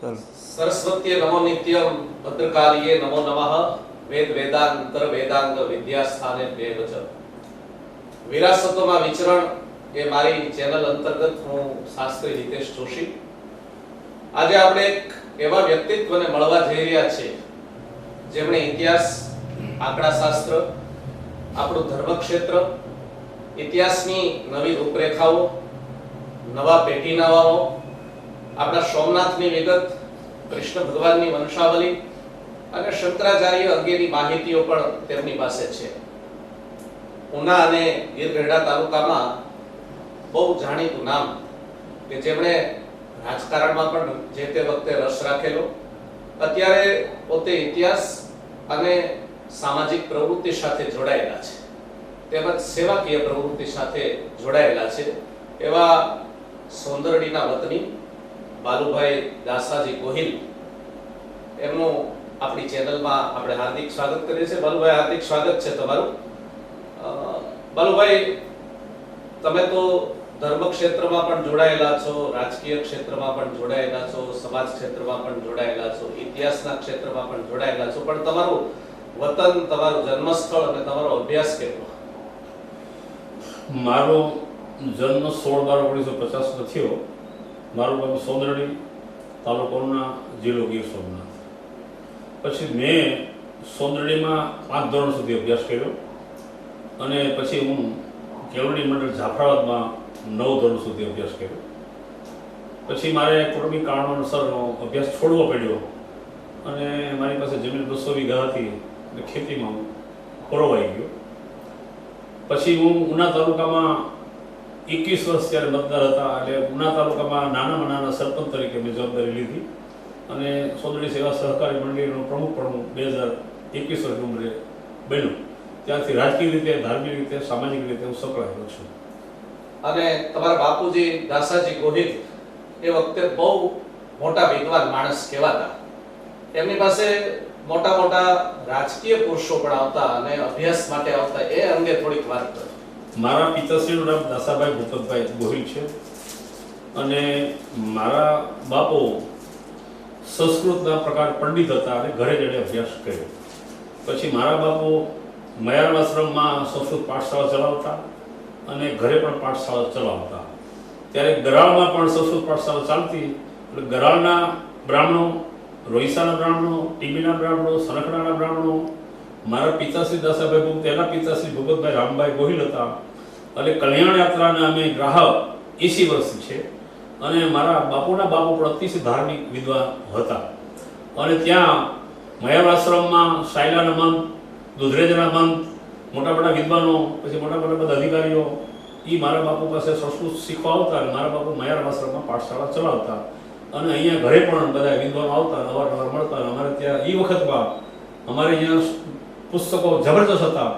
ચાલો. સરસ્વતીય નમો નિત્યમ ભદ્રકાલીએ નમો નમઃ. વેદ વેદાંતર વેદાંગ વિદ્યાસ્થાને વચન વિરાસતોમાં વિચરણ એ મારી ચેનલ અંતર્ગત હું શાસ્ત્રી હિતેશ જોશી. આજે આપણે એક એવા વ્યક્તિત્વને મળવા જઈ રહ્યા છીએ, જેમણે ઇતિહાસ, આંકડાશાસ્ત્ર, આપણું ધર્મક્ષેત્ર, ઇતિહાસની નવી રૂપરેખાઓ, નવા પેઢીનાવાઓ આપણા સોમનાથની વિગત, કૃષ્ણ ભગવાનની વંશાવલી અને શંકરાચાર્ય અંગેની માહિતીઓ પણ તેમની પાસે છે. ઉના અને ગીરગઢડા તાલુકામાં બહુ જાણીતું નામ કે જેમણે રાજકારણમાં પણ જે તે વખતે રસ રાખેલો, અત્યારે પોતે ઇતિહાસ અને સામાજિક પ્રવૃત્તિ સાથે જોડાયેલા છે. તેમજ સેવાકીય પ્રવૃત્તિ સાથે જોડાયેલા છે એવા સૌંદરડીના વતની બાલુભાઈ દાસાજી ગોહિલ, એમનું આપણી ચેનલમાં આપણે હાર્દિક સ્વાગત કરીએ છીએ. બાલુભાઈ, હાર્દિક સ્વાગત છે તમારું. બાલુભાઈ, તમે તો ધર્મ ક્ષેત્રમાં પણ જોડાયેલા છો, રાજકીય ક્ષેત્રમાં પણ જોડાયેલા છો, સમાજ ક્ષેત્રમાં પણ જોડાયેલા છો, ઇતિહાસના ક્ષેત્રમાં પણ જોડાયેલા છો. પણ તમારું વતન, તમારું જન્મસ્થળ અને તમારો અભ્યાસ કેટલો મારો જન્મ સોળ બાર ઓગણીસો પચાસમાં થયો. મારું ગામ સોંદરડી, તાલુકાના જિલ્લો ગીર સોમનાથ. પછી મેં સોંદરડીમાં પાંચ ધોરણ સુધી અભ્યાસ કર્યો અને પછી હું કેવડી મંડળ જાફરાબાદમાં નવ ધોરણ સુધી અભ્યાસ કર્યો. પછી મારે કુટુંબિક કારણોસરનો અભ્યાસ છોડવો પડ્યો અને મારી પાસે જમીન બસો વીઘા હતી ખેતીમાં હું ખોરવાઈ ગયો. પછી હું ઉના તાલુકામાં એકવીસ વર્ષ ત્યારે મતદાર હતા, એટલે ઉના તાલુકામાં નાનામાં નાના સરપંચ તરીકે મેં જવાબદારી લીધી. અને સોદડી સેવા સહકારી મંડળીનો પ્રમુખ પણ હું બે હજાર એકવીસ વર્ષની ઉંમરે બન્યો. ત્યારથી રાજકીય રીતે, ધાર્મિક રીતે, સામાજિક રીતે હું સંકળાયેલો છું. અને તમારા બાપુજી દાસાજી ગોહિલ એ વખતે બહુ મોટા વિદ્વાન માણસ કહેવાતા. એમની પાસે મોટા મોટા રાજકીય પુરુષો પણ આવતા અને અભ્યાસ માટે આવતા. એ અંગે થોડીક વાત કરો. મારા પિતાશ્રીનું નામ દાસાભાઈ ભૂપતભાઈ ગોહિલ છે. અને મારા બાપો સંસ્કૃતના પ્રકાર પંડિત હતા અને ઘરે જ એણે અભ્યાસ કર્યો. પછી મારા બાપો મયાર આશ્રમમાં સંસ્કૃત પાઠશાળા ચલાવતા અને ઘરે પણ પાઠશાળા ચલાવતા. ત્યારે ગરાળમાં પણ સંસ્કૃત પાઠશાળા ચાલતી. એટલે ગરાળના બ્રાહ્મણો, રોહિસાના બ્રાહ્મણો, ટીબીના બ્રાહ્મણો, સનખડાના બ્રાહ્મણો, મારા પિતાશ્રી દાસાભાઈ તેના પિતાશ્રી ભૂપતભાઈ રામભાઈ ગોહિલ હતા. અને કલ્યાણ યાત્રાના અમે ગ્રાહક એસી વર્ષ છે. અને મારા બાપુના બાપુ પણ અતિશય ધાર્મિક વિદ્વાન હતા. અને ત્યાં મયાર આશ્રમમાં શાયલાના મંત, દુધરેજના મંત મોટા મોટા વિદ્વાનો, પછી મોટા મોટા બધા અધિકારીઓ એ મારા બાપુ પાસે સંસ્કૃત શીખવા આવતા અને મારા બાપુ મયાર આશ્રમમાં પાઠશાળા ચલાવતા. અને અહીંયા ઘરે પણ બધા વિદ્વાનો આવતા, અવારનવાર મળતા. અને અમારે ત્યાં એ વખતમાં અમારે અહીંયા પુસ્તકો જબરજસ્ત હતા.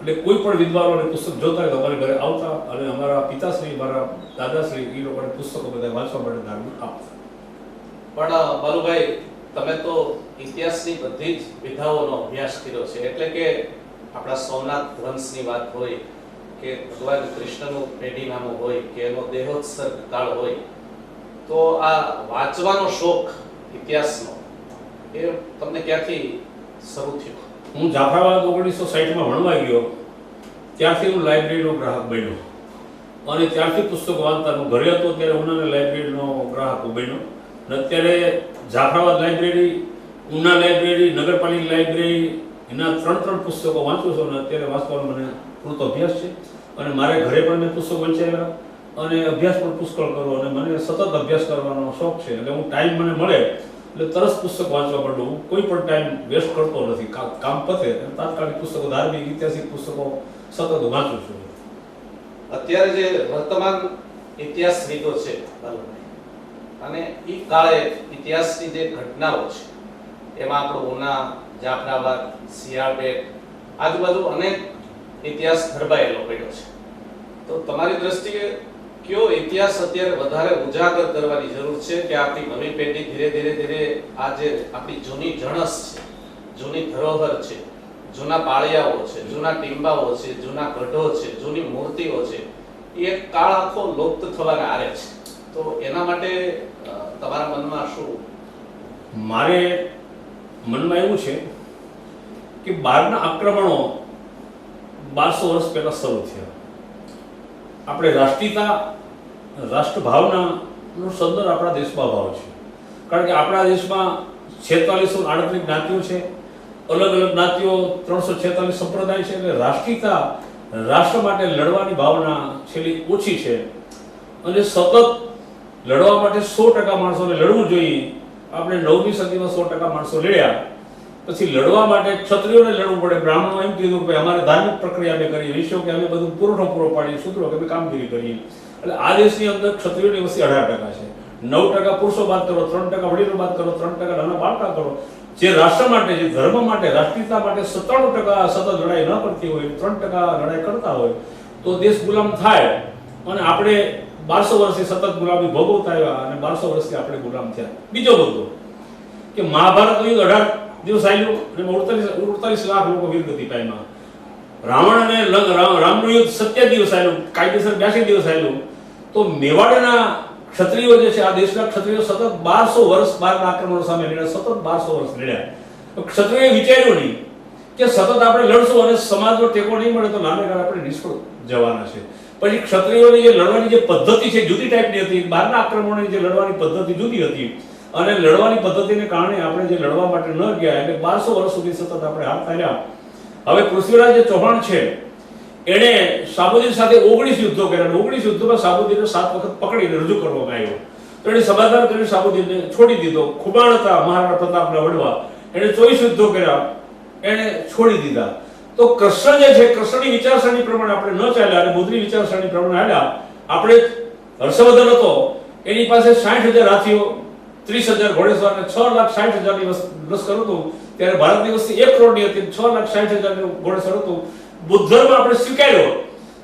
એટલે કોઈ પણ વિદ્વાનોને પુસ્તક જોતા હોય તો અમારે ઘરે આવતા અને અમારા પિતાશ્રી, મારા દાદાશ્રી એ લોકોને પુસ્તકો બધા વાંચવા માટે ધાર્મિક આપતા. પણ બાલુભાઈ, તમે તો ઇતિહાસની બધી જ વિધાઓનો અભ્યાસ કર્યો છે. એટલે કે આપણા સોમનાથ વંશની વાત હોય કે ભગવાન કૃષ્ણનું પેઢીનામું હોય કે એનો દેહોત્સર્ગ કાળ હોય, તો આ વાંચવાનો શોખ ઇતિહાસનો, એ તમને ક્યાંથી શરૂ થયો? હું જાફરાબાદ ઓગણીસો સાહીઠમાં ભણવા ગયો, ત્યારથી હું લાઇબ્રેરીનો ગ્રાહક બન્યો. અને ત્યારથી પુસ્તકો વાંચતા હું ઘરે હતો, ત્યારે ઉનાની લાઇબ્રેરીનો ગ્રાહક બન્યો. અને અત્યારે જાફરાબાદ લાઇબ્રેરી, ઉના લાઇબ્રેરી, નગરપાલિકા લાઇબ્રેરી, એના ત્રણ ત્રણ પુસ્તકો વાંચું છું અને અત્યારે વાંચવાનો મને પૂરતો અભ્યાસ છે. અને મારે ઘરે પણ મેં પુસ્તકો વંચાયેલા અને અભ્યાસ પણ પુષ્કળ કરો અને મને સતત અભ્યાસ કરવાનો શોખ છે. એટલે હું ટાઈમ મને મળે એટલે તરત પુસ્તક વાંચવા માંડું કોઈ પણ ટાઈમ વેસ્ટ કરતો નથી. કામ પતે તાત્કાલિક પુસ્તકો, ધાર્મિક, ઐતિહાસિક પુસ્તકો સતત વાંચું છું. અત્યારે જે વર્તમાન ઇતિહાસ રીતો છે અને એ કાળે ઇતિહાસની જે ઘટનાઓ છે, એમાં આપણો ઉના જાફરાબાદ સિયાળબેટ આજુબાજુ અનેક ઇતિહાસ ધરબાયેલો પડ્યો છે. તો તમારી દ્રષ્ટિએ કયો ઇતિહાસ અત્યારે વધારે ઉજાગર કરવાની જરૂર છે કે આપણી નવી પેઢી ધીરે ધીરે ધીરે આ જે આપણી જૂની જણસ છે, જૂની ધરોહર છે, જૂના પાળિયાઓ છે, જૂના ટીંબાઓ છે, જૂના ગઢો છે, જૂની મૂર્તિઓ છે, એ કાળ આખો લુપ્ત થવાને આરે છે. તો એના માટે તમારા મનમાં શું? મારે મનમાં એવું છે કે બહારના આક્રમણો બારસો વર્ષ પહેલા શરૂ થયા. આપણે રાષ્ટ્રીયતા રાષ્ટ્રભાવનાનો સંદર આપણા દેશમાં ભાવ છે. કારણ કે આપણા દેશમાં છેતાલીસો આડત્રીસ જ્ઞાતિઓ છે. અલગ અલગ જ્ઞાતિઓ ત્રણસો છેતાલીસ સંપ્રદાય છે એટલે રાષ્ટ્રીયતા રાષ્ટ્ર માટે લડવાની ભાવના છેલ્લી ઓછી છે. અને સતત લડવા માટે સો ટકા માણસોને લડવું જોઈએ. આપણે નવમી સદીમાં સો ટકા માણસો લડ્યા. પછી લડવા માટે ક્ષત્રિયોને લડવું પડે. બ્રાહ્મણો એમ કીધું કે અમારે ધાર્મિક પ્રક્રિયા અમે કરીએ. વિશ્વ કે અમે બધું પુરવઠો પૂરો પાડીએ સૂત્રો કે અમે કામગીરી કરીએ. એટલે આ દેશની અંદર ક્ષત્રિયોની વસ્તી અઢાર ટકા છે. નવ ટકા પુરુષો બાદ કરો, ત્રણ ટકા વડીલો બાદ કરો, ત્રણ ટકા નાના બાળકા કરો. જે રાષ્ટ્ર માટે, જે ધર્મ માટે, રાષ્ટ્રીયતા માટે સત્તાણું ટકા સતત લડાઈ ન કરતી હોય, ત્રણ ટકા લડાઈ કરતા હોય, તો દેશ ગુલામ થાય. અને આપણે બારસો વર્ષથી સતત ગુલામી ભોગવતા આવ્યા અને બારસો વર્ષથી આપણે ગુલામ થયા. બીજો મુદ્દો કે મહાભારત યુદ્ધ અઢાર દિવસ આવ્યું અને ઉડતાલીસ અડતાલીસ લાખ લોકો વીરગતિ પામ્યા. રાવણ અને રામનું યુદ્ધ સત્ય દિવસ આવેલું કાયદેસર બ્યાસી દિવસ આવેલું તો મેવાડના ક્ષત્રિયો જે છે, આ દેશના ક્ષત્રિયો સતત બારસો વર્ષ બહારના આક્રમણો સામે લડ્યા, સતત બારસો વર્ષ લડ્યા. તો ક્ષત્રિયોએ વિચાર્યું નહીં કે સતત આપણે લડશું અને સમાજનો ટેકો નહીં મળે તો નામે ગાળે આપણે નિષ્ફળ જવાના છે. પછી ક્ષત્રિયોની જે લડવાની જે પદ્ધતિ છે, જુદી ટાઈપની હતી. બહારના આક્રમણોની જે લડવાની પદ્ધતિ જુદી હતી. અને લડવાની પદ્ધતિને કારણે આપણે જે લડવા માટે ન ગયા, એટલે બારસો વર્ષ સુધી સતત આપણે હાથ હાર્યા હવે પૃથ્વીરાજ જે ચૌહાણ છે, એણે સાબુદ્દીન સાથે ઓગણીસ યુદ્ધો કર્યા અને ઓગણીસ યુદ્ધોમાં સાબુદ્દીનને સાત વખત પકડીને રજૂ કરવામાં આવ્યો. તો એણે સમાધાન કરીને સાબુદ્દીનને છોડી દીધો. ખુબાણ હતા મહારાણા પ્રતાપના વડવા એણે ચોવીસ યુદ્ધો કર્યા. એણે છોડી દીધા. તો કૃષ્ણ જે છે, કૃષ્ણની વિચારસરણી પ્રમાણે આપણે ન ચાલ્યા અને બુદ્ધની વિચારસરણી પ્રમાણે હાલ્યા. આપણે હર્ષવર્ધન હતો. એની પાસે સાઠ હજાર હાથીઓ, ત્રીસ હજાર ઘોડેસવાર અને છ લાખ સાઠ હજારની લશ્કર હતું. ત્યારે ભારતની વસ્તી એક કરોડની હતી છ લાખ સાઠ હજારનું ઘોડેસર હતું. બુદ્ધ ધર્મ આપણે સ્વીકાર્યો.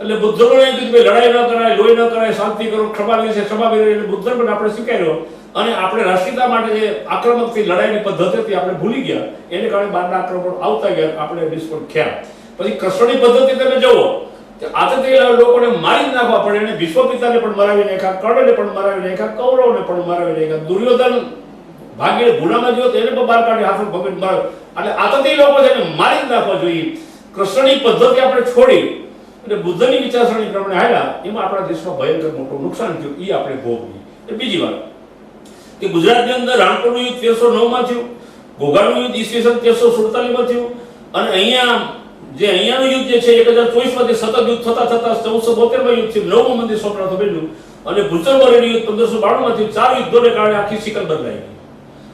એટલે બુદ્ધ ધર્મને એમ કીધું લડાઈ ન કરાય, લોહી ન કરાય, શાંતિ કરો, ક્ષમા વિશે ક્ષમા વિશે એટલે બુદ્ધ ધર્મને આપણે સ્વીકાર્યો. અને આપણે રાષ્ટ્રીયતા માટે જે આક્રમકથી લડાઈની પદ્ધતિ હતી આપણે ભૂલી ગયા. એને કારણે બહારના આક્રમણ આવતા ગયા. આપણે નિષ્ફળ થયા. પછી કૃષ્ણની પદ્ધતિ તમે જુઓ આતંકી લોકોને મારી નાખવા પડે. એને વિશ્વ પિતાને પણ મરાવી નાખ્યા, કર્ણને પણ મરાવી નાખ્યા, કૌરવને પણ મરાવી નાખ્યા. દુર્યોધન ભાગીને ગુનામાં ગયો તેને પણ બહાર કાઢી હાથમાં ભગવાન માર એટલે આતંકી લોકો છે એને મારી નાખવા જોઈએ. કૃષ્ણની પદ્ધતિ આપણે છોડી અને બુદ્ધની વિચારસરણી પ્રમાણે હાલ્યા, એમાં આપણા દેશમાં ભયંકર મોટું નુકસાન થયું. એ આપણે ભોગવી એ બીજી વાત. કે ગુજરાતની અંદર રાણપુરનું યુદ્ધ તેરસો નવમાં થયું, ઘોઘાનું યુદ્ધ ઈસવીસન તેરસો સુડતાલીસમાં થયું, અને અહીંયા જે અહીંયાનું યુદ્ધ જે છે, એક હજાર ચોવીસમાંથી સતત યુદ્ધ થતા થતા ચૌદસો બોતેરમાં યુદ્ધ થયું. નવમું મંદિર સોપડાતું થયેલું અને ભૂચરબરેનું યુદ્ધ પંદરસો બાણુંમાં થયું. ચાર યુદ્ધોને કારણે આખી શિકલ બદલાઈ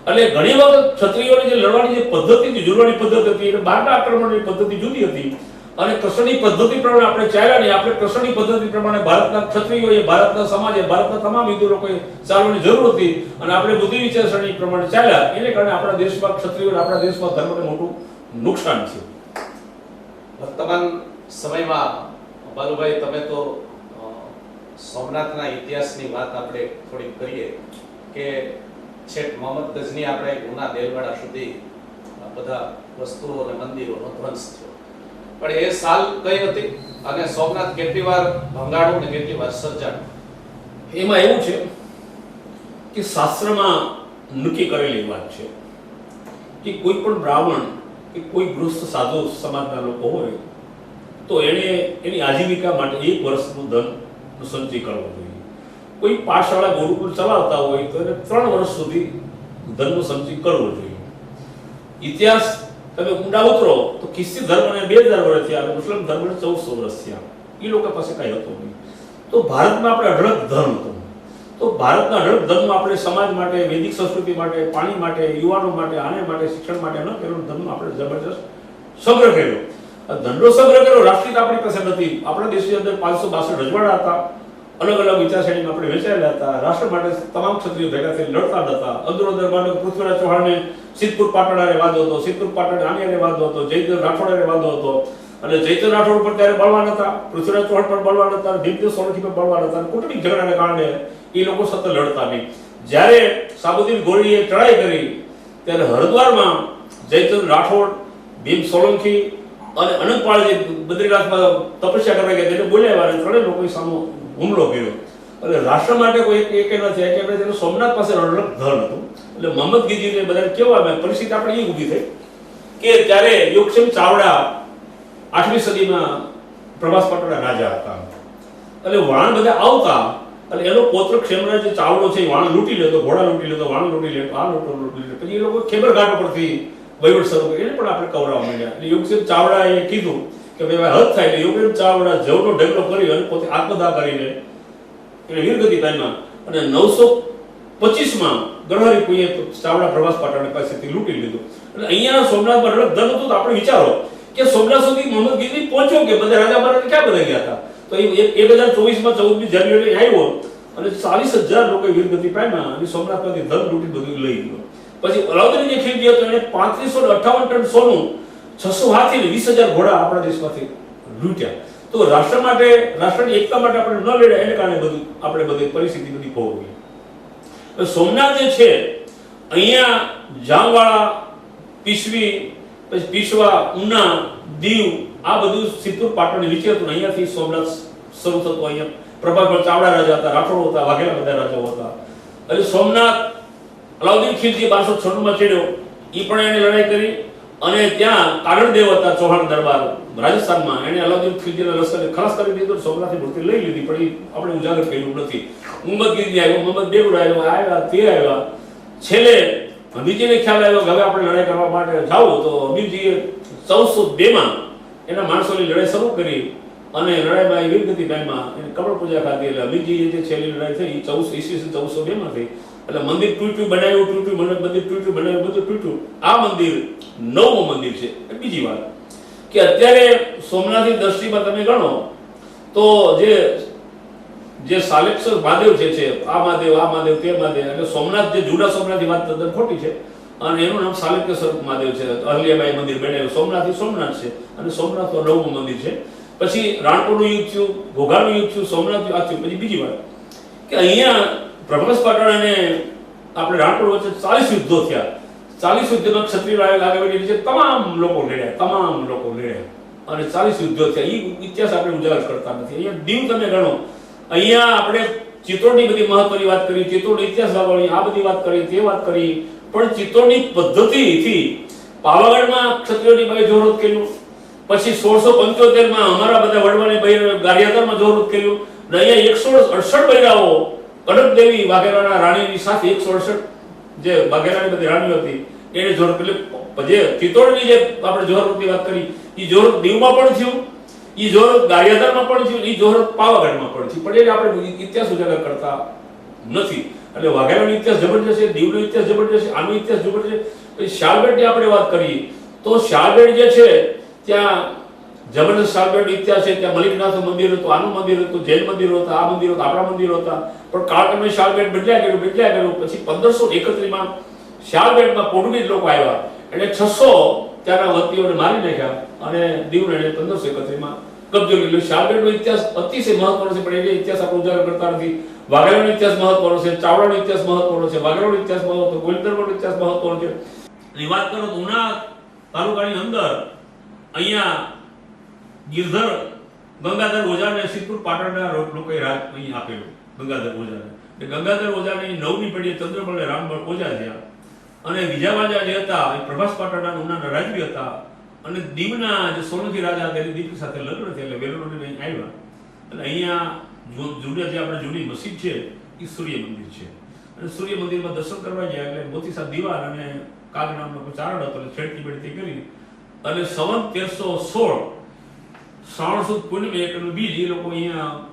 એટલે ઘણી વખત ક્ષત્રિયોની જે લડવાની જે પદ્ધતિ હતી જુરવાની પદ્ધતિ હતી, એટલે બહારના આક્રમણની પદ્ધતિ જુદી હતી. અને કૃષ્ણની પદ્ધતિ પ્રમાણે આપણે ચાલ્યા નહીં. આપણે કૃષ્ણની પદ્ધતિ પ્રમાણે ભારતના ક્ષત્રિયોએ, ભારતના સમાજે, ભારતના તમામ હિન્દુ લોકોએ ચાલવાની જરૂર હતી. અને આપણે બુદ્ધિ વિચારસરણી પ્રમાણે ચાલ્યા. એને કારણે આપણા દેશમાં ક્ષત્રિયો આપણા દેશમાં ધર્મને મોટું નુકસાન છે. વર્તમાન સમયમાં બાલુભાઈ તમે તો સોમનાથના ઇતિહાસની વાત આપણે થોડી કરીએ કે છેક મોહમ્મદ ગઝની આપણે ગુના દેલવાડા સુધી બધા વસ્તુઓ અને મંદિરોનો ધ્વંસ થયો. પણ એ સાલ કઈ હતી? અને સોમનાથ કેટલી વાર ભંગાણું અને કેટલી વાર સર્જાણું એમાં એવું છે કે શાસ્ત્રમાં નક્કી કરેલી વાત છે કે કોઈ પણ બ્રાહ્મણ કે કોઈ ગૃહસ્થ સાધુ સમાજના લોકો હોય તો એણે એની આજીવિકા માટે એક વર્ષનું ધન સંચય કરવું જોઈએ. કોઈ પાઠશાળા ગુરુકુળ ચલાવતા હોય તો એને ત્રણ વર્ષ સુધી ધર્મ સમજી કરવો જોઈએ. ઇતિહાસ તમે ઊંડા ઉતરો તો ખ્રિસ્તી ધર્મને બે હજાર વર્ષ થયા મુસ્લિમ ધર્મને ચૌદસો વર્ષ થયા. એ લોકો પાસે કઈ હતો નહીં. તો ભારતમાં આપણે અઢળક ધર્મ હતો. તો ભારતના અઢળક ધર્મ આપણે સમાજ માટે, વૈદિક સંસ્કૃતિ માટે, પાણી માટે, યુવાનો માટે, આને માટે, શિક્ષણ માટે ન કર્યો, ધર્મ આપણે જબરજસ્ત સંગ્રહ કર્યો. ધનનો સંગ્રહ કર્યો રાષ્ટ્રીય આપણી પાસે નથી. આપણા દેશની અંદર પાંચસો બાસઠ રજવાડા હતા. અલગ અલગ વિચારસરણીમાં આપણે વેચાયેલા હતા. રાષ્ટ્ર માટે તમામ ક્ષત્રિયો ભેગા થઈને લડતા હતા અંદરોદર દરબારનો પૃથ્વીરાજ ચૌહાણને સિદ્ધપુર પાટણારે વાંધો હતો, સિદ્ધપુર પાટણ આનિયાને વાંધો હતો જયદ્રથ રાઠોડે વાંધો હતો. અને જયચંદ રાઠોડ પર ત્યારે બળવાન હતા. પૃથ્વીરાજ ચૌહાણ પર બળવાન હતા. ભીમદેવ સોલંકી પર બળવાન હતા. કુટુંબિક ઝઘડાને કારણે એ લોકો સતત લડતા નહીં. જ્યારે સાબુદ્દીન ગોળીએ ચડાઈ કરી, ત્યારે હરિદ્વારમાં જયચંદ રાઠોડ, ભીમ સોલંકી અને અનંતપાળ બદ્રીનાથમાં તપસ્યા કરવા ગયા, તેને બોલાવ્યા અને ત્રણેય લોકો સામો હુમલો કર્યો. એટલે રાષ્ટ્ર માટે કોઈ એક એના છે કે આપણે તેનું સોમનાથ પાસે અઢળક ધન હતું. એટલે મોહમ્મદ ગીજીને બધાને કેવા આવે પરિસ્થિતિ આપણે એ ઊભી થઈ. કે ત્યારે યોગક્ષેમ ચાવડા આઠમી સદીમાં પ્રભાસ પાટણના રાજા હતા. એટલે વાણ બધા આવતા. એટલે એનો પોત્ર ક્ષેમરાજ જે ચાવડો છે વાણ લૂંટી લેતો, ઘોડા લૂંટી લેતો, વાણ લૂંટી લેતો, આ લૂંટો લૂંટી લેતો. પછી એ લોકો ખેબરઘાટ ઉપરથી વહીવટ શરૂ કરી એને પણ આપણે કવરાવા માંડ્યા એટલે યોગક્ષેમ ચાવડાએ કીધું કે ભાઈ હદ થાય એટલે યોગેન ચાવડા જવનો ઢગલો કરી અને પોતે આત્મદાહ કરીને એટલે વીરગતિ પામ્યા અને નવસો પચીસમાં ગણહરી કોઈએ ચાવડા પ્રવાસ પાટણ પાસેથી લૂંટી લીધું. એટલે અહીંયા સોમનાથમાં રડક ધન હતું તો આપણે વિચારો કે સોમનાથ સુધી મોહમ્મદ ગીરી પહોંચ્યો કે બધા રાજા મહારાજ ક્યાં બધા ગયા હતા? તો એ એક હજાર ચોવીસમાં ચૌદમી જાન્યુઆરી આવ્યો અને ચાલીસ હજાર લોકો વીરગતિ પામ્યા અને સોમનાથમાંથી ધન લૂંટી બધું લઈ ગયો. પછી અલાઉદ્દીન જે ખીલજી હતો એને પાંત્રીસો અઠાવન ટન સોનું છસો હાથી વીસ હજાર ઘોડા આપણા દેશમાંથી લૂંટ્યા. તો રાષ્ટ્ર માટે, રાષ્ટ્રની એકતા માટે આપણે ન લડ્યા, એને કારણે બધું, આપણે બધી પરિસ્થિતિ બધી ભોગવી. સોમનાથ જે છે, અહીંયા જામવાળા પીસવી પછી પીસવા ઉના, દીવ, આ બધું સિદ્ધપુર પાટણ નીચે હતું અહીંયાથી સોમનાથ શરૂ થતું અહીંયા પ્રભાકર ચાવડા રાજા હતા, રાઠોડ હતા, વાઘેલા બધા રાજાઓ હતા. એટલે સોમનાથ અલાઉદ્દીન ખિલજી બારસો છન્નુંમાં ચડ્યો. એ પણ એને લડાઈ કરી. અને ત્યાં કાગળદેવ હતા ચૌહાણ દરબાર, રાજસ્થાનમાં એને અલાઉદ્દીન ખિલજીના લશ્કરને ખલાસ કરી દીધો સોમનાથની મૂર્તિ લઈ લીધી, પણ આપણે ઉજાગર કર્યું નથી. મુહમ્મદ ગીરી આવ્યો મુહમ્મદ બેગુડ આવ્યો, આવ્યા તે આવ્યા. છેલ્લે હમીરજીને ખ્યાલ આવ્યો કે હવે આપણે લડાઈ કરવા માટે જાવું તો હમીરજીએ ચૌદસો બેમાં એના માણસોની લડાઈ શરૂ કરી અને લડાઈમાં એવી વીરગતિ ટાઈમમાં એને કમળ પૂજા ખાતી એટલે હમીરજીએ જે છેલ્લી લડાઈ થઈ, એ ચૌદસો ઈસવીસન ચૌદસો બેમાં થઈ. એટલે મંદિર તૂટ્યું, બનાવ્યું, તૂટ્યું મંદિર તૂટ્યું, બનાવ્યું, બધું તૂટ્યું. આ મંદિર નવમું મંદિર છે. બીજી વાત. કે અત્યારે સોમનાથની દ્રષ્ટિમાં તમે ગણો, તો જે જે સાલેક્ષર મહાદેવ જે છે, આ મહાદેવ આ મહાદેવ, તે મહાદેવ, એટલે સોમનાથ જે જૂના સોમનાથની વાત તદ્દન ખોટી છે. અને એનું નામ સાલેકેશ્વર મહાદેવ છે. અહલ્યાબાઈ મંદિર બનાવ્યું સોમનાથ સોમનાથ છે. અને સોમનાથ તો નવમું મંદિર છે. પછી રાણપુરનું યુદ્ધ થયું, ઘોઘાનું યુદ્ધ થયું સોમનાથ આ થયું. પછી બીજી વાત. કે અહીંયા પ્રભાસ પાટણ અને આપણે રાણપુર વચ્ચે ચાલીસ યુદ્ધો થયા. ચાલીસ યુદ્ધનો ક્ષત્રિય આગળ નીચે તમામ લોકો લડ્યા તમામ લોકો લડ્યા અને ચાલીસ યુદ્ધો થયા. એ ઇતિહાસ આપણે ઉજાગર કરતા નથી. અહીંયા દીવ તમે ગણો. અહીંયા આપણે ચિત્તોડની બધી મહત્વની વાત કરી ચિત્તોડ ઇતિહાસ લાવવાની આ બધી વાત કરી, તે વાત કરી. પણ ચિત્તોડની પદ્ધતિથી પાવાગઢમાં ક્ષત્રિયોની ભાઈ જોરત કર્યું. પછી સોળસો પંચોતેરમાં અમારા બધા વડવાને ભાઈ ગારિયાદરમાં જોરત કર્યું. અને અહીંયા એકસો અડસઠ બૈરાઓ કડક દેવી વાઘેલાના રાણીની સાથે એકસો અડસઠ જે વાઘેલાની બધી રાણીઓ હતી, એને જોર એટલે જે ચિત્તોડની જે આપણે જોહરતની વાત કરી એ જોહરત દીવમાં પણ થયું એ જોહરત ગારિયાધારમાં પણ થયું એ જોહરત પાવાગઢમાં પણ થયું. પણ એને આપણે ઇતિહાસ ઉજાગર કરતા નથી. એટલે વાઘેલાનો ઇતિહાસ જબરજસ્ત છે, દીવનો ઇતિહાસ જબરજસ્ત છે, આનો ઇતિહાસ જબરજસ્ત છે. શાલબેટની આપણે વાત કરીએ, તો શાલબેટ જે છે, ત્યાં જબરદસ્ત શાલબેટ ઇતિહાસ છે ત્યાં મલિકનાથ મંદિર હતું, આનું મંદિર હતું, જૈન મંદિર હતા, આ મંદિર હતા, આપણા મંદિર હતા. પણ કાળક્રમે શાલબેટ બદલ્યા કર્યું બદલ્યા કર્યું પછી પંદરસો એકત્રીસમાં શાલબેટમાં પોર્ટુગીઝ લોકો આવ્યા. એટલે છસો ત્યાંના વતીઓને મારી નાખ્યા અને દીવને પંદરસો એકત્રીસમાં કબજો લીધો. શાલબેટનો ઇતિહાસ અતિશય મહત્વનો છે, પણ એ ઇતિહાસ આપણે ઉજાગર કરતા નથી. વાઘેલાનો ઇતિહાસ મહત્વનો છે, ચાવડાનો ઇતિહાસ મહત્વનો છે, વાઘેલાનો ઇતિહાસ મહત્વનો ગોલધર્મનો ઇતિહાસ મહત્વનો છે. અને વાત કરો તો ઉના તાલુકાની અંદર, અહીંયા ગિરધર ગંગાધર ઓઝાને સિદ્ધપુર પાટણના લોકોએ રાજ અહીં આપેલું, ગંગાધર ઓઝાને. એટલે ગંગાધર ઓઝાની નવમી પેઢીએ ચંદ્રબળ અને રામબળ ઓઝા થયા. અને વિજાવાજા જે હતા, એ પ્રભાસ પાટણના ઉનાના રાજવી હતા. અને દીવના જે સોલંકી રાજા હતા, એની દીકરી સાથે લગ્ન થયા, એટલે વેલોને અહીં આવ્યા. એટલે અહીંયા જૂની જે આપણે જૂની મસ્જિદ છે, એ સૂર્ય મંદિર છે. અને સૂર્ય મંદિરમાં દર્શન કરવા ગયા, એટલે મોતી સાહેબ દિવાન અને કાગ નામનો ચારણ હતો, એટલે છેડતી બેડતી કરી. અને સવન તેરસો સોળ શ્રાવણ સુદ પૂનમે એકનું બીજ એ લોકો અહીંયા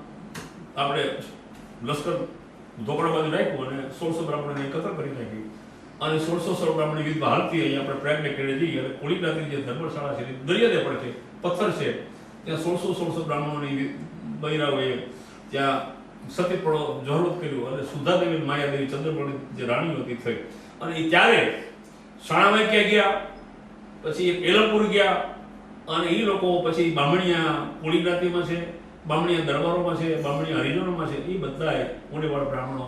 આપણે લશ્કર ધોકડા બાજુ રાખ્યું અને સોળસો બ્રાહ્મણોને એકત્ર કરી નાખી. અને સોળસો સોળ બ્રાહ્મણ યુદ્ધમાં હાલતી અહીંયા આપણે પ્રયાગને કેળે જઈએ અને કોળીનાથની જે ધર્મશાળા છે દરિયાદે પણ છે, પથ્થર છે, ત્યાં સોળસો સોળસો બ્રાહ્મણોની બૈરાઓએ ત્યાં સતીપણો જોહરત કર્યું અને સુધાદેવી માયાદેવી ચંદ્રપણની જે રાણીઓ હતી થઈ. અને એ ત્યારે શાળામાં ક્યાં ગયા? પછી એ એલમપુર ગયા. અને એ લોકો પછી બામણિયા જ્ઞાતિમાં છે, બામણિયા દરબારોમાં છે, બામણિયા હરિજનોમાં છે એ બધાએ ઉંડેવાળ બ્રાહ્મણો,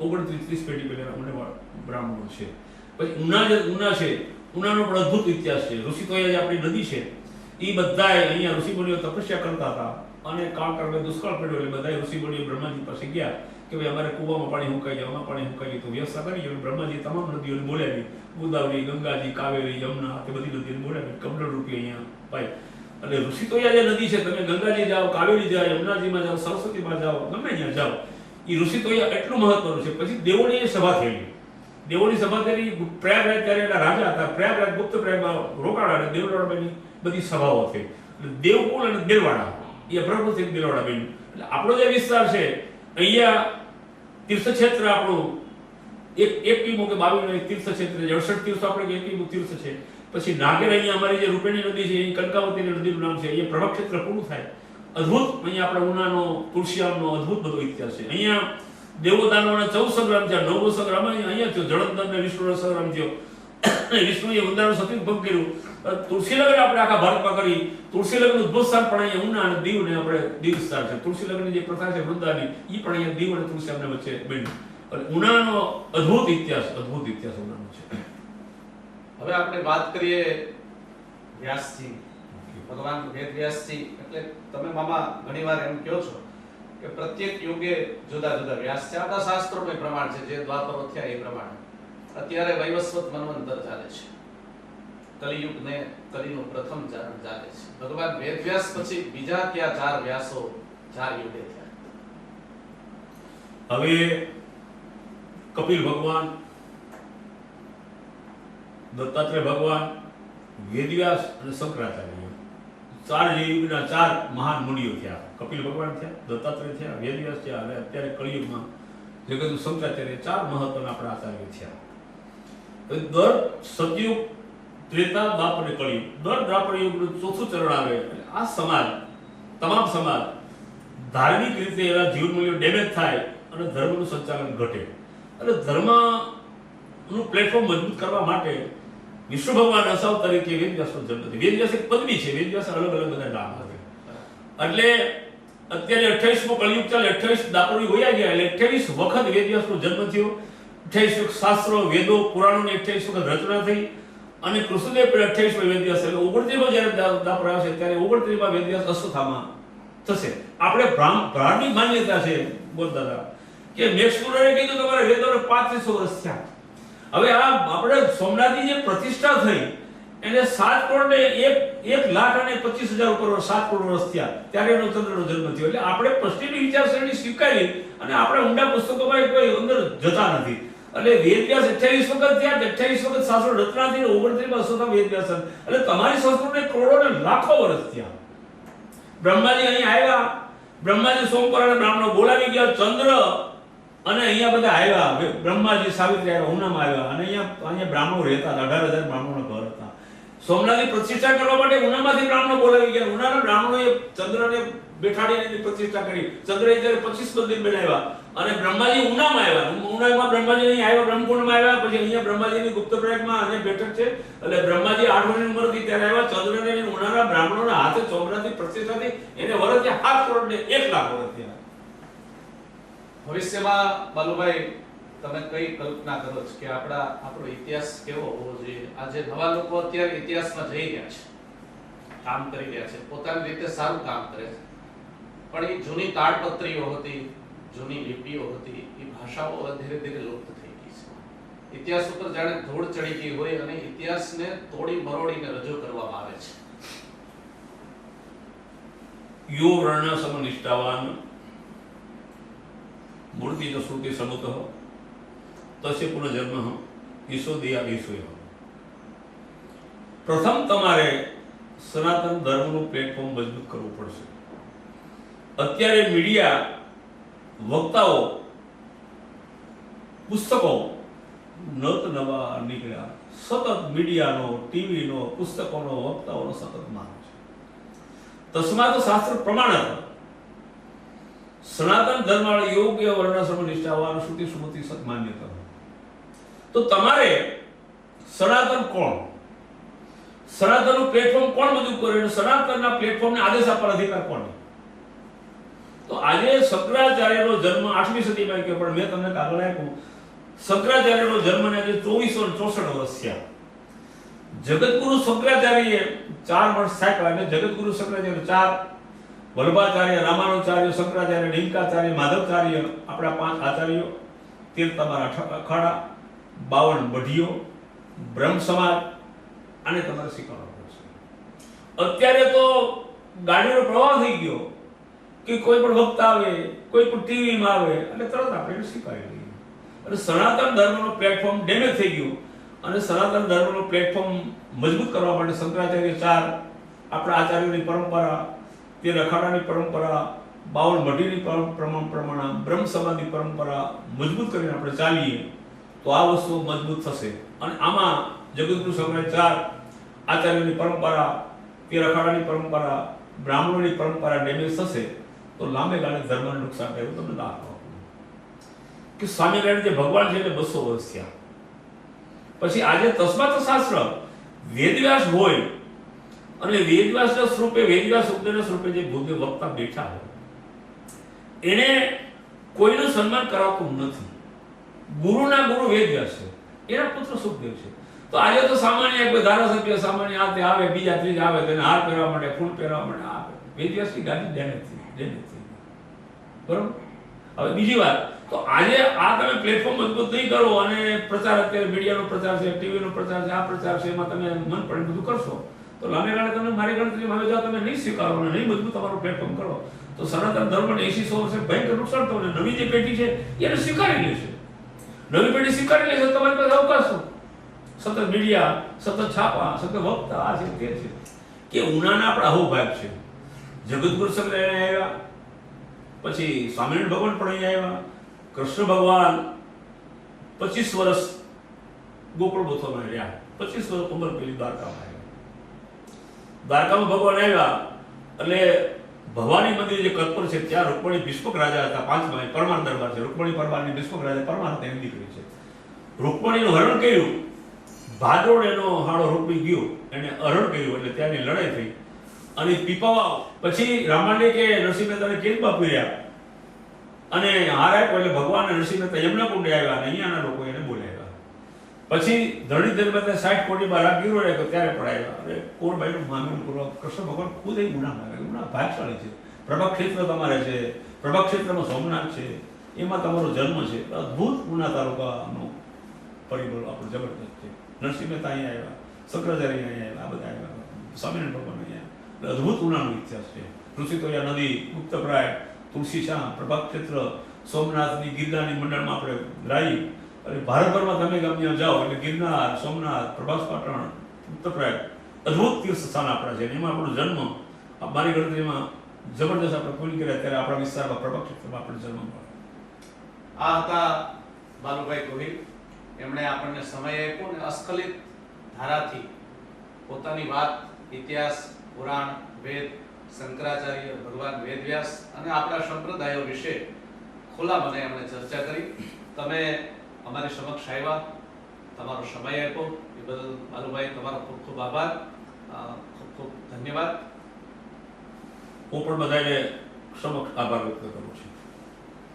ઓગણત્રીસ ત્રીસ પેઢી પહેલાના ઉંડેવાળ બ્રાહ્મણો છે. પછી ઉના જે, ઉના છે, ઉનાનો પણ અદ્ભુત ઇતિહાસ છે. ઋષિકોયા જે આપણી નદી છે. એ બધાએ અહીંયા ઋષિમુનિઓ તપસ્યા કરતા હતા અને કાળ કાળ દુષ્કાળ પડ્યો એટલે બધા ઋષિમુનિઓ બ્રહ્માજી પાસે ગયા કે ભાઈ અમારે કૂવામાં પાણી હુંકાઈ જાય, આમાં પાણી હુંકાઈ તો વ્યવસ્થા કરી બ્રહ્માજી તમામ નદીઓને બોલ્યા બોલાવી ગોદાવરી ગંગાજી, કાવેરી, યમુના તે બધી નદી બોલાવી. કમળ રૂપી અહીંયા પાય. અને ઋષિ અહીંયા જે નદી છે, તમે ગંગાજી જાઓ, કાવેરી જાઓ, યમુનાજીમાં જાઓ, સરસ્વતીમાં જાઓ, ગમે ત્યાં જાઓ એ ઋષિ તો અહીંયા એટલું મહત્વનું છે. પછી દેવોની સભા થયેલી. દેવોની સભા થયેલી, પ્રયાગરાજ ત્યારે એના રાજા હતા. પ્રયાગરાજ ગુપ્ત પ્રયાગમાં રોકાણા અને દેવરાળાની બધી સભાઓ થઈ. દેવકુળ અને દેલવાડા એ પ્રભુ છે દેલવાડા બન્યું. એટલે આપણો જે વિસ્તાર છે, અહીંયા તીર્થક્ષેત્ર આપણું એક એકવીમું કે બાવીમું એક તીર્થક્ષેત્ર છે અડસઠ તીર્થ આપણે એક કિમો તીર્થ છે. પછી નાગેર અહીંયા અમારી જે રૂપેણી નદી છે એ કંકાવતી નદીનું નામ છે, અહીંયા પ્રભાવ ક્ષેત્ર પૂરું થાય. અદ્ભુત, અહીંયા આપણા ઉનાનો તુલસીયામનો અદ્ભુત બધો ઇતિહાસ છે. અહીંયા દેવોદાનોના ચૌદ સંગ્રામ થયા નવમો સંગ્રામ અહીંયા થયો. જળંધર ને વિષ્ણુનો સંગ્રામ થયો. વિષ્ણુએ ઉંદાનું સતી ભંગ કર્યું તુલસીનગર તુલસી આપણે આખા ભારતમાં કરી. તુલસી લગ્ન ઉદ્ભવ સ્થાન પણ અહીંયા ઉના અને દીવ ને આપણે દીવ સ્થાન છે. તુલસી લગ્નની જે પ્રથા છે વૃંદાની એ પણ અહીંયા દીવ અને તુલસી અમને વચ્ચે બન્યું અને ઉનાનો અદ્ભુત ઇતિહાસ અદ્ભુત ઇતિહાસ ઉનાનો છે. હવે આપણે વાત કરીએ વ્યાસજી. ભગવાન વેદ વ્યાસજી. એટલે તમે મામા ઘણીવાર એમ કહો છો કે પ્રત્યેક યુગે જુદા જુદા વ્યાસ છે. આપણા શાસ્ત્રોમાં પ્રમાણ છે જે દ્વાપર થયા એ પ્રમાણે. અત્યારે વૈવસ્વત મનવંતર ચાલે છે. કલિયુગ ને કલિનું પ્રથમ ચરણ ચાલે છે. ભગવાન વેદ વ્યાસ પછી બીજા ક્યાં ચાર વ્યાસો ચાર યુગે થયા? હવે કપિલ ભગવાન, દત્તાત્રેય ભગવાન, વેદવ્યાસ અને શંકરાચાર્ય. ચાર યુગના ચાર મહાન મુનિઓ થયા. કપિલ ભગવાન થયા, દત્તાત્રેય થયા, વેદવ્યાસ થયા અને અત્યારે કળિયુગમાં જગતનું શંકરાચાર્ય ચાર મહત્વના આપણા આચાર્ય થયા. દર સતયુગ ત્રેતા દ્વાપર કળિયુગ. દર દ્વાપર યુગનું ચોથું ચરણ આવે આ સમાજ, તમામ સમાજ ધાર્મિક રીતે એના જીવન મૂલ્યો ડેમેજ થાય અને ધર્મનું સંચાલન ઘટે. અને ધર્મનું પ્લેટફોર્મ મજબૂત કરવા માટે વિષ્ણુ ભગવાન અસાવ તરીકે વેદવ્યાસનો જન્મ થયો. વેદવ્યાસ એક પદવી છે. વેદવ્યાસ અલગ અલગ બધા નામ હતા. એટલે અત્યારે અઠ્યાવીસમો કળિયુગ ચાલે. અઠ્યાવીસ દાપોડી હોયા ગયા એટલે અઠ્યાવીસ વખત વેદવ્યાસનો જન્મ થયો. અઠ્યાવીસ શાસ્ત્રો, વેદો, પુરાણોની અઠ્યાવીસ વખત રચના થઈ અને કૃષ્ણદેવ પણ અઠ્યાવીસમાં વેદવ્યાસ એટલે ઓગણત્રીસમાં જ્યારે દાપર આવશે ત્યારે ઓગણત્રીસમાં વેદવ્યાસ અશ્વથામાં થશે. આપણે બ્રાહ્મ, બ્રાહ્મણની માન્યતા છે બોલતા કે મેક્સ સ્ટુડન્ટે કીધું કે મારા વેદોને પાંત્રીસો વર્ષ થયા. હવે આ આપણે સોમનાથની જે પ્રતિષ્ઠા થઈ એને સાત કરોડ ને એક એક લાખ અને પચીસ હજાર ઉપર વર્ષ, સાત કરોડ વર્ષ થયા. ત્યારે એનો ચંદ્રનો જન્મ થયો. એટલે આપણે પશ્ચિમી વિચારસરણી સ્વીકારી અને આપણે ઊંડા પુસ્તકોમાં કોઈ અંદર જતા નથી. એટલે વેદવ્યાસ અઠ્યાવીસ વખત થયા અઠ્યાવીસ વખત સાસુ રત્નાથી થઈ ઓગણત્રીસમાં અશ્વત્થામ વેદવ્યાસ એટલે તમારી સંસ્કૃતને કરોડો ને લાખો વર્ષ થયા. બ્રહ્માજી અહીં આવ્યા. બ્રહ્માજી સોમપરાના બ્રાહ્મણો બોલાવી ગયા. ચંદ્ર અને અહીંયા બધા આવ્યા બ્રહ્માજી, સાવિત્રી આવ્યા, ઉનામાં આવ્યા. અને અહીંયા અહીંયા બ્રાહ્મણો રહેતા હતા, અઢાર હજાર બ્રાહ્મણો ઘર હતા. સોમનાથની પ્રતિષ્ઠા કરવા માટે ઉનામાંથી બ્રાહ્મણો બોલાવી ગયા. ઉનાના બ્રાહ્મણોએ ચંદ્રને બેઠાડીને પ્રતિષ્ઠા કરી. ચંદ્રએ ત્યારે પચીસ મંદિર બનાવ્યા અને બ્રહ્માજી ઉનામાં આવ્યા. ઉનામાં બ્રહ્માજી અહીં આવ્યા, બ્રહ્મકુંડમાં આવ્યા, પછી અહીંયા બ્રહ્માજીની ગુપ્ત પ્રયાગમાં અને બેઠક છે. એટલે બ્રહ્માજી આઠ વર્ષની ઉંમર હતી, ત્યારે આવ્યા. ચંદ્રને ઉનાના બ્રાહ્મણોના હાથે સોમનાથની પ્રતિષ્ઠા થઈ. એને વર્ષે સાત કરોડ ને એક લાખ વર્ષ થયા. ભવિષ્યમાં, બાલુભાઈ, તમે કઈ કલ્પના કરો છો કે આપણા, આપણો ઇતિહાસ કેવો હોવો જોઈએ? આજે નવા લોકો અત્યારે ઇતિહાસમાં જઈ રહ્યા છે, કામ કરી રહ્યા છે, પોતાની રીતે સારું કામ કરે છે. પણ એ જૂની તાડપત્રીઓ હતી, જૂની લિપિઓ હતી, એ ભાષાઓ ધીરે ધીરે લુપ્ત થઈ ગઈ છે. ઇતિહાસ ઉપર જાણે ધૂળ ચડી ગઈ હોય અને ઇતિહાસને તોડી મરોડીને રજૂ કરવામાં આવે છે. યો વર્ણ સમનિષ્ઠાવાન સમુત તસ્ય પુનર્જન્મ ઈશોદિયા ઈશ્વર પ્રથમ તમારે સનાતન ધર્મનું પ્લેટફોર્મ મજબૂત કરવું પડશે. અત્યારે મીડિયા વક્તાઓ, પુસ્તકો નત નવા નીકળ્યા. સતત મીડિયાનો ટીવીનો પુસ્તકોનો, વક્તાઓનો સતત માન છે. તસ્માત શાસ્ત્ર પ્રમાણ સનાતન ધર્મ યોગ્ય વર્ણાશ્રમ નિષ્ઠાવાન શ્રુતિ સ્મૃતિ સત્માન્યતા તો તમારે સનાતન કોણ? સનાતનનું પ્લેટફોર્મ કોણ બધું કરે અને સનાતનના પ્લેટફોર્મને આદેશ આપવાનો અધિકાર કોણ? તો આજે શંકરાચાર્યનો જન્મ આઠમી સદીમાં કે પણ મેં તમને કાગળ આપ્યું. શંકરાચાર્યનો જન્મ ને આજે ચોવીસો ચોસઠ વર્ષ થયા. જગતગુરુ શંકરાચાર્યએ ચાર વર્ષ થાય અને જગતગુરુ શંકરાચાર્ય ચાર વલ્લભાચાર્ય રામાનુચાર્ય શંકરાચાર્ય, ડિંકાચાર્ય, માધવચાર્ય આપણા પાંચ આચાર્યો તેર તમારા અખાડા, બાવન બઢીઓ, બ્રહ્મ સમાજ આને તમારે શીખવાનો પડશે અત્યારે તો ગાડીનો પ્રવાહ થઈ ગયો કે કોઈ પણ વક્ત આવે, કોઈ પણ ટીવીમાં આવે, એટલે તરત આપણે એને દઈએ. અને સનાતન ધર્મનો પ્લેટફોર્મ ડેમેજ થઈ ગયું. અને સનાતન ધર્મનો પ્લેટફોર્મ મજબૂત કરવા માટે શંકરાચાર્ય ચાર આપણા આચાર્યોની પરંપરા તે રખાડાની પરંપરા, બાવન મઢીની પરમ- પ્રમાણ પ્રમાણ બ્રહ્મ સમાજની પરંપરા મજબૂત કરીને આપણે ચાલીએ, તો આ વસ્તુ મજબૂત થશે અને આમાં જગતગુરુ સમય ચાર આચાર્યની પરંપરા તે રખાડાની પરંપરા, બ્રાહ્મણોની પરંપરા ડેમેજ થશે, તો લાંબે ગાળે ધર્મને નુકસાન થાય એવું તમને આપું. કે સ્વામિનારાયણ જે ભગવાન છે એને બસો વર્ષ થયા પછી આજે તસ્માત શાસ્ત્ર, વેદવ્યાસ હોય અને વેદવ્યાસના સ્વરૂપે વેદવ્યાસ ઉપદેશના સ્વરૂપે જે ભૂદેવ વક્તા બેઠા હોય, એને કોઈનું સન્માન કરાવતું નથી. ગુરુના ગુરુ વેદવ્યાસ છે. એના પુત્ર સુખદેવ છે. તો આજે તો સામાન્ય કોઈ ધારાસભ્ય સામાન્ય આ તે આવે, બીજા ત્રીજા આવે તેને હાર પહેરવા માટે ફૂલ પહેરવા માટે આવે. વેદવ્યાસની ગાદી ડેમેજ થઈ બરોબર? હવે બીજી વાત, તો આજે આ તમે પ્લેટફોર્મ મજબૂત નહીં કરો અને પ્રચાર અત્યારે મીડિયાનો પ્રચાર છે, ટીવીનો પ્રચાર છે, આ પ્રચાર છે, એમાં તમે મન પડે બધું કરશો. તો લાંબે ગાળે તમે મારી ગણતરીમાં હવે જો તમે નહીં સ્વીકારો અને નહીં મજબૂત તમારું પ્લેટફોર્મ કરો. તો સનાતન ધર્મને એસી સો વર્ષે ભયંકર નુકસાન થયું નવી જે પેઢી છે, એને સ્વીકારી લેશે નવી પેઢી સ્વીકારી લેશે તમારી પાસે અવકાશ શું? સતત મીડિયા, સતત છાપા, સતત વક્તા, આ છે, તે છે. કે ઉનાના આપણા અહોભાગ છે. જગતગુરુ અહીંયા આવ્યા. પછી સ્વામિનારાયણ ભગવાન પણ અહીંયા આવ્યા. કૃષ્ણ ભગવાન પચીસ વર્ષ ગોકુળ ગોથોમાં રહ્યા. પચીસ વર્ષ ઉંમર પેલી દ્વારકામાં દ્વારકામાં ભગવાન આવ્યા એટલે ભવાની મંદિર જે કલ્પન છે, ત્યાં રૂકમણી ભીષ્મક રાજા હતા, પાંચ ભાઈ પરમાર દરબાર છે. રૂકમણી, પરમારની ભીષ્મક રાજા, પરમાર હતા એની દીકરી છે. રૂકમણીનું હરણ કર્યું. ભાદોડ એનો હાડો રૂપી ગયો. એને હરણ કર્યું એટલે ત્યાંની લડાઈ થઈ. અને પીપાવાવ, પછી રામાને કે નરસિંહ મહેતાને કેદમાં પીર્યા અને હાર આપ્યો એટલે ભગવાન નરસિંહ મહેતા યમના કુંડે આવ્યા અને અહીંયાના લોકો એને પછી ધરણીધર મહેતા સાઠ કોટી બાર ગીરો રાખ્યો, ત્યારે આવ્યા અને કોરબાઈનું માનવું પૂર્વક? કૃષ્ણ ભગવાન ખુદ એ ગુના માગે ગુના ભાગશાળી છે. પ્રભાગ ક્ષેત્ર તમારે છે પ્રભાગ ક્ષેત્રમાં સોમનાથ છે, એમાં તમારો જન્મ છે. અદ્ભુત ગુના તાલુકાનો પરિબળ આપણો જબરદસ્ત છે. નરસિંહ મહેતા અહીંયા આવ્યા, શંકરાચાર્ય અહીંયા આવ્યા, આ બધા આવ્યા. સ્વામિનારાયણ ભગવાન અહીંયા એટલે અદ્ભુત ગુનાનો ઇતિહાસ છે. ઋષિતોયા નદી, ગુપ્તપ્રાય તુલસીશ્યામ પ્રભાગ ક્ષેત્ર, સોમનાથની ગિરનારની મંડળમાં આપણે રાઈ અને ભારતભરમાં તમે ગમે જાઓ એટલે ગિરનાર, સોમનાથ, પ્રભાસ પાટણ ગુપ્તપ્રાય અદ્ભુત તીર્થ સ્થાન આપણા છે. એમાં આપણો જન્મ મારી ગણતરીમાં જબરદસ્ત આપણે પૂરી કર્યા ત્યારે આપણા વિસ્તારમાં પ્રભાવ ક્ષેત્રમાં આપણે જન્મ મળ્યો. આ હતા બાલુભાઈ ગોહિલ. એમણે આપણને સમય આપ્યો અને અસ્ખલિત ધારાથી પોતાની વાત, ઇતિહાસ, પુરાણ, વેદ, શંકરાચાર્ય, ભગવાન વેદવ્યાસ અને આપણા સંપ્રદાયો વિશે ખુલ્લા મને એમણે ચર્ચા કરી. તમે અમારી સમક્ષ આવ્યા. તમારો સમય આપ્યો. એ બદલ બાલુભાઈ તમારો ખૂબ ખૂબ આભાર. ખૂબ ખૂબ ધન્યવાદ. હું પણ બધાને સમક્ષ આભાર વ્યક્ત કરું છું.